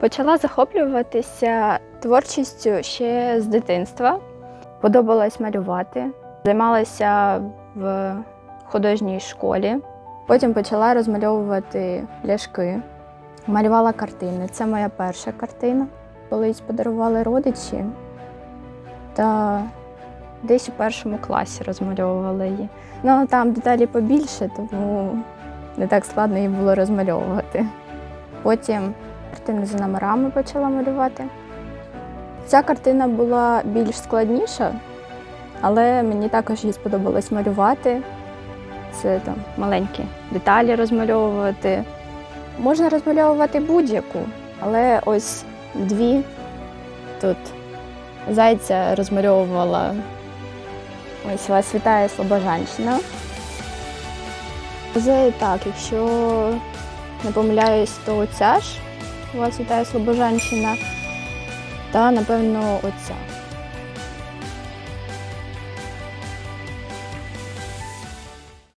Почала захоплюватися творчістю ще з дитинства. Подобалось малювати. Займалася в художній школі. Потім почала розмальовувати пляшки. Малювала картини. Це моя перша картина. Колись подарували родичі та десь у першому класі розмальовувала її. Ну там деталі побільше, тому не так складно її було розмальовувати. Потім картини за номерами почала малювати. Ця картина була більш складніша, але мені також її сподобалось малювати. Це там маленькі деталі розмальовувати. Можна розмальовувати будь-яку, але ось дві тут зайця розмальовувала. Ось вас вітає Слобожанщина. Це так, якщо не помиляюсь, то оця ж вас вітає Слобожанщина. Та, напевно, оця.